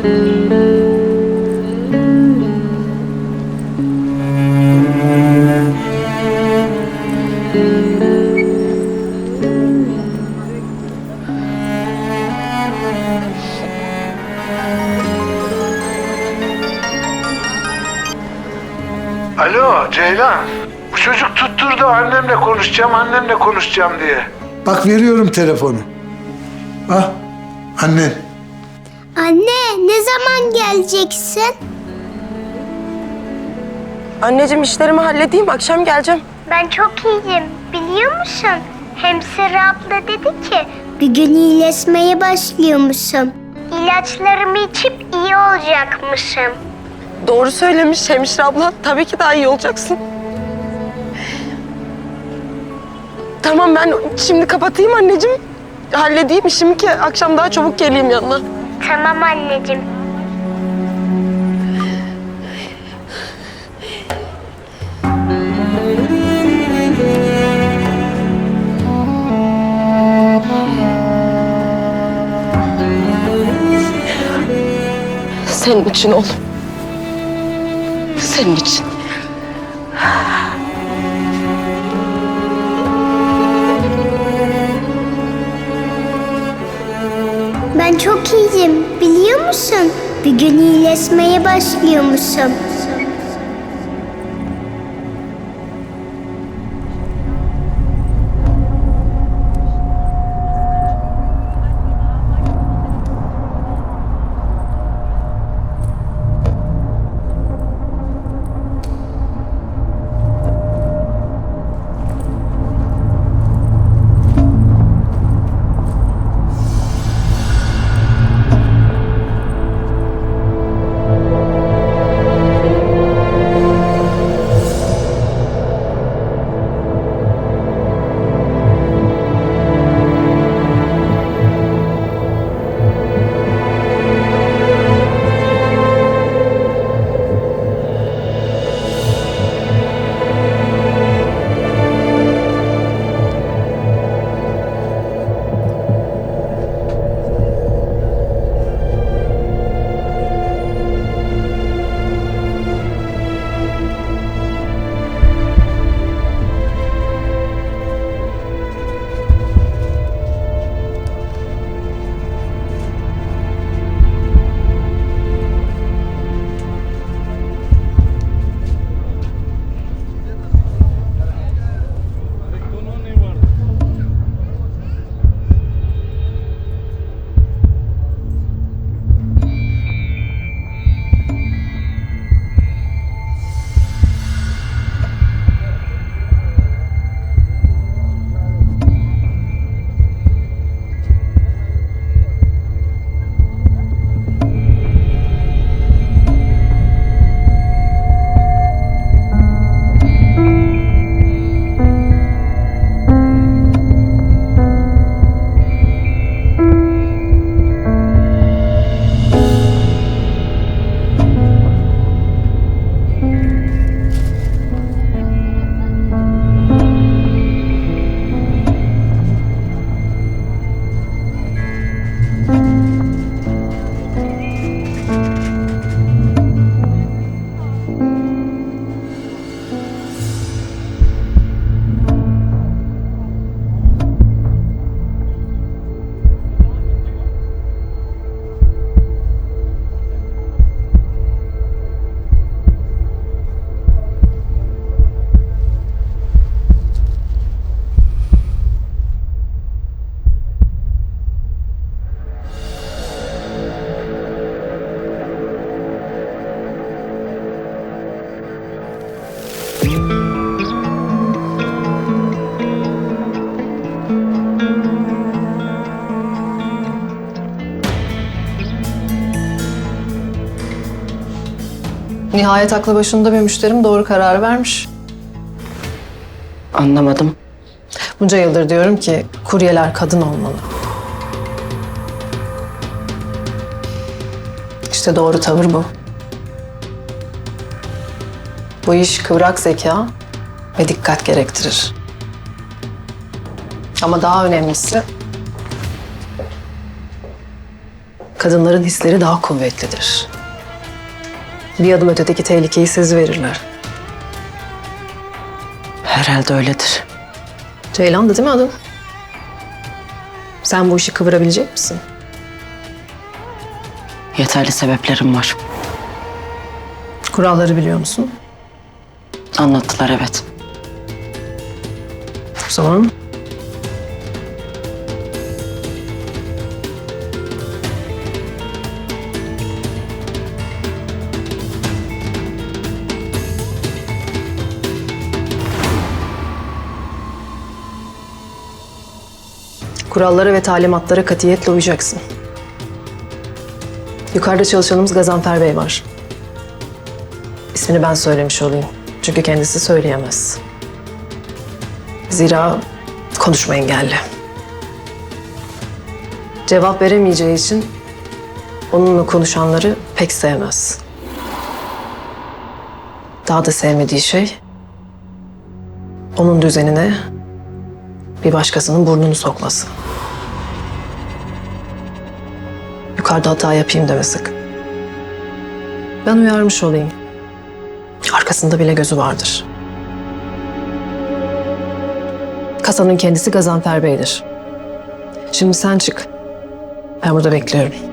Alo Ceylan. Bu çocuk tutturdu annemle konuşacağım, annemle konuşacağım diye. Bak veriyorum telefonu. Ah, annen. Anne ne zaman geleceksin? Anneciğim işlerimi halledeyim akşam geleceğim. Ben çok iyiyim biliyor musun? Hemşire abla dedi ki bir gün iyileşmeye başlıyormuşum. İlaçlarımı içip iyi olacakmışım. Doğru söylemiş hemşire abla. Tabii ki daha iyi olacaksın. Tamam ben şimdi kapatayım anneciğim. Halledeyim işimi ki akşam daha çabuk geleyim yanına. Tamam anneciğim. Senin için oğlum. Senin için. Ben çok iyiyim biliyor musun? Bir gün iyileşmeye başlıyormuşum. Nihayet aklı başında bir müşterim doğru kararı vermiş. Anlamadım. Bunca yıldır diyorum ki kuryeler kadın olmalı. İşte doğru tavır bu. Bu iş kıvrak zeka ve dikkat gerektirir. Ama daha önemlisi kadınların hisleri daha kuvvetlidir. Bir adım ötedeki tehlikeyi seziverirler. Herhalde öyledir. Ceylan da değil mi adın? Sen bu işi kıvırabilecek misin? Yeterli sebeplerim var. Kuralları biliyor musun? Anlattılar evet. O zaman Kurallara ve talimatlara katiyetle uyacaksın. Yukarıda çalışanımız Gazanfer Bey var. İsmini ben söylemiş olayım. Çünkü kendisi söyleyemez. Zira konuşma engelli. Cevap veremeyeceği için onunla konuşanları pek sevmez. Daha da sevmediği şey onun düzenine bir başkasının burnunu sokması. Yukarıda hata yapayım deme sakın. Ben uyarmış olayım. Arkasında bile gözü vardır. Kasanın kendisi Gazanfer Bey'dir. Şimdi sen çık. Ben burada bekliyorum.